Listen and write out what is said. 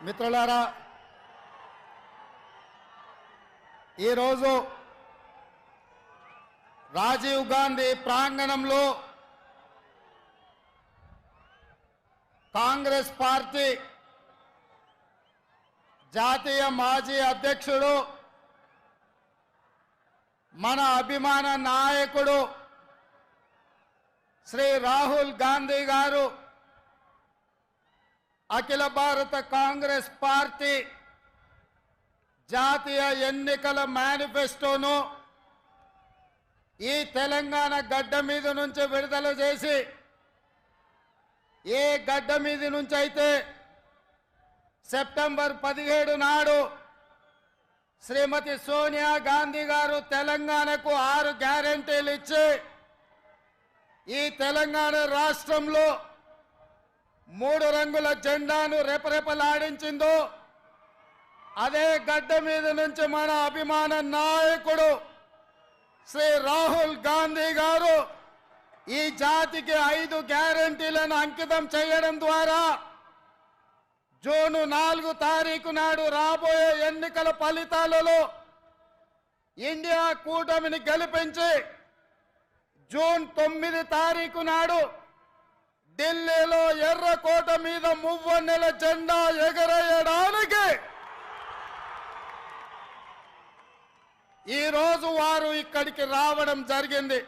మిత్రులారా ఈరోజు రాజీవ్ గాంధీ ప్రాంగణంలో కాంగ్రెస్ పార్టీ జాతీయ మాజీ అధ్యక్షుడు మన అభిమాన నాయకుడు శ్రీ రాహుల్ గాంధీ గారు అఖిల భారత కాంగ్రెస్ పార్టీ జాతీయ ఎన్నికల మేనిఫెస్టోను ఈ తెలంగాణ గడ్డ మీద నుంచి విడుదల చేసి ఏ గడ్డ మీద నుంచి అయితే సెప్టెంబర్ పదిహేడు నాడు శ్రీమతి సోనియా గాంధీ గారు తెలంగాణకు ఆరు గ్యారంటీలు ఇచ్చి ఈ తెలంగాణ రాష్ట్రంలో మూడు రంగుల జెండాను రెపరెపలాడించిందో అదే గడ్డ మీద నుంచి మన అభిమాన నాయకుడు శ్రీ రాహుల్ గాంధీ గారు ఈ జాతికి ఐదు గ్యారంటీలను అంకితం చేయడం ద్వారా జూను నాలుగు తారీఖు నాడు రాబోయే ఎన్నికల ఫలితాలలో ఇండియా కూటమిని గెలిపించి జూన్ తొమ్మిది తారీఖు నాడు ఢిల్లీలో ఎర్రకోట మీద మువ్వన్నెల జెండా ఎగరేయడానికి ఈ రోజు వారు ఇక్కడికి రావడం జరిగింది.